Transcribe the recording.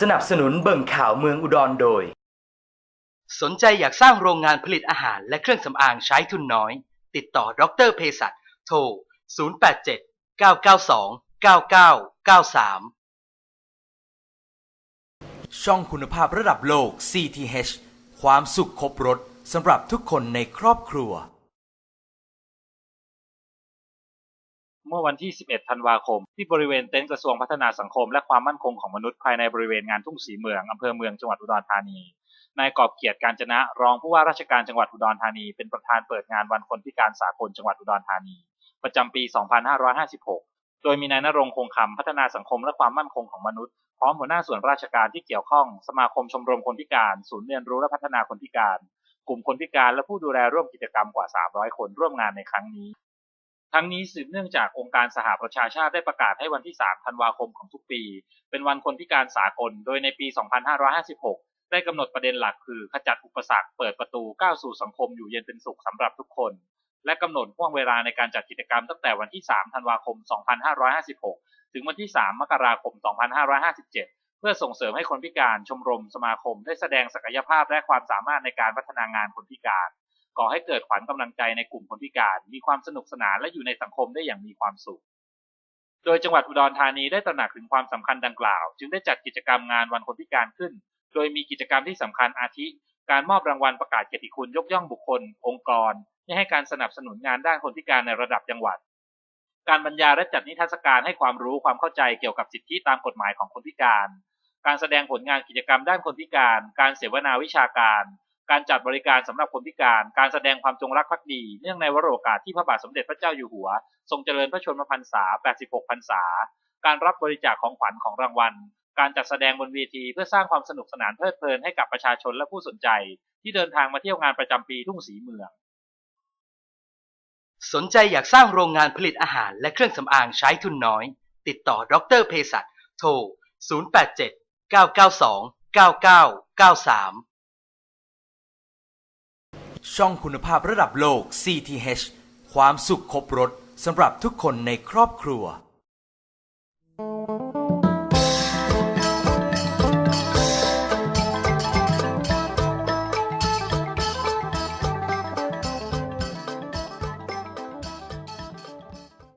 สนับสนุนเบิ่งข่าวเมืองอุดรโดย สนใจอยากสร้างโรงงานผลิตอาหารและเครื่องสำอางใช้ทุนน้อย ติดต่อดรเภสัชโทร 087 992 9993 ช่องคุณภาพระดับโลก CTH ความสุขครบรถสำหรับทุกคนในครอบครัว เมื่อวันที่ 11 ธันวาคม ที่บริเวณเต็นท์กระทรวงพัฒนาสังคม และความมั่นคงของมนุษย์ภายในบริเวณงานทุ่งศรีเมืองอำเภอเมืองจังหวัดอุดรธานีนายกอบเกียรติการจนะรองผู้ว่าราชการจังหวัดอุดรธานี เป็นประธานเปิดงานวันคนพิการสากลจังหวัดอุดรธานี ประจำปี 2556 โดยมีนายนรงค์คงคำพัฒนาสังคมและความมั่นคงของมนุษย์พร้อมหัวหน้าส่วนราชการที่เกี่ยวข้อง สมาคมชมรมคนพิการ ศูนย์เรียนรู้และพัฒนาคนพิการ กลุ่มคนพิการและผู้ดูแลร่วมกิจกรรมกว่า 300 คนร่วมงานในครั้งนี้ ทั้งนี้สืบเนื่องจากองค์การสหประชาชาติได้ประกาศให้วันที่ 3 ธันวาคมของทุกปี เป็นวันคนพิการสากล โดยในปี 2556 ได้กำหนดประเด็นหลักคือขจัดอุปสรรคเปิดประตูก้าวสู่สังคมอยู่เย็นเป็นสุขสำหรับทุกคน และกำหนดห่วงเวลาในการจัดกิจกรรมตั้งแต่วันที่ 3 ธันวาคม 2556 ถึงวันที่ 3 มกราคม 2557 เพื่อส่งเสริมให้คนพิการชมรมสมาคม ได้แสดงศักยภาพและความสามารถในการพัฒนางานคนพิการ ก่อให้เกิดขวัญกำลังใจในกลุ่มคนพิการ มีความสนุกสนานและอยู่ในสังคมได้อย่างมีความสุข โดยจังหวัดอุดรธานีได้ตระหนักถึงความสำคัญดังกล่าว จึงได้จัดกิจกรรมงานวันคนพิการขึ้น โดยมีกิจกรรมที่สำคัญอาทิ การมอบรางวัลประกาศเกียรติคุณยกย่องบุคคล องค์กรที่ให้การสนับสนุนงานด้านคนพิการในระดับจังหวัด การบรรยายและจัดนิทรรศการให้ความรู้ความเข้าใจเกี่ยวกับสิทธิตามกฎหมายของคนพิการ การแสดงผลงานกิจกรรมด้านคนพิการ การเสวนาวิชาการ การจัดบริการสำหรับคนพิการ การแสดงความจงรักภักดี เนื่องในวโรกาสที่พระบาทสมเด็จพระเจ้าอยู่หัว ทรงเจริญพระชนมพรรษา 86 พรรษา การรับบริจาคของขวัญของรางวัล การจัดแสดงบนเวทีเพื่อสร้างความสนุกสนานเพลิดเพลินให้กับประชาชนและผู้สนใจ ที่เดินทางมาเที่ยวงานประจำปีทุ่งศรีเมือง สนใจอยากสร้างโรงงานผลิตอาหารและเครื่องสำอางใช้ทุนน้อย ติดต่อดรเภสัชโทร 087 992 9993 ช่องคุณภาพระดับโลก CTH ความสุขครบรถสำหรับทุกคนในครอบครัว